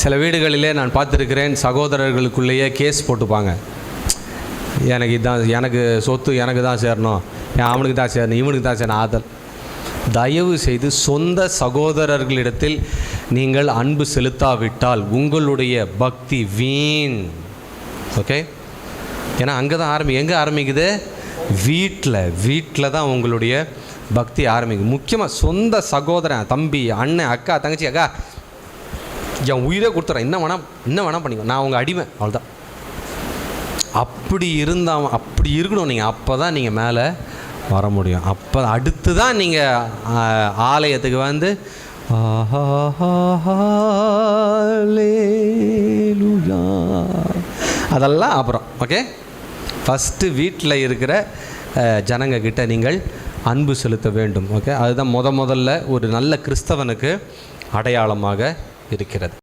சில வீடுகளிலே நான் பார்த்துருக்கிறேன் சகோதரர்களுக்குள்ளேயே கேஸ் போட்டுப்பாங்க. எனக்கு இதான் எனக்கு சொத்து எனக்கு தான் சேரணும். என் அவனுக்கு தான் சேரணும் இவனுக்கு தான் சேரணும் ஆதல். தயவு செய்து சொந்த சகோதரர்களிடத்தில் நீங்கள் அன்பு செலுத்தாவிட்டால் உங்களுடைய பக்தி வீண். ஓகே ஏன்னா அங்கே தான் ஆரம்பி எங்கே ஆரம்பிக்குது? வீட்டில் வீட்டில் தான் உங்களுடைய பக்தி ஆரம்பிக்கும் முக்கியமாக சொந்த சகோதரன் தம்பி அண்ணன் அக்கா தங்கச்சி அக்கா என் உயிரே கொடுத்துறேன். என்ன வேணால் என்ன வேணால் பண்ணிக்கோ. நான் உங்கள் அடிமை. அவ்வளோதான் அப்படி இருந்தால் அப்படி இருக்கணும் நீங்கள் அப்போ தான் நீங்கள் மேலே வர முடியும். அப்போ அடுத்து தான் நீங்கள் ஆலயத்துக்கு வந்து அதெல்லாம் அப்புறம் ஓகே ஃபஸ்ட்டு வீட்டில் இருக்கிற ஜனங்கக்கிட்ட நீங்கள் அன்பு செலுத்த வேண்டும் ஓகே அதுதான் முத முதல்ல ஒரு நல்ல கிறிஸ்தவனுக்கு அடையாளமாக இருக்கிறது.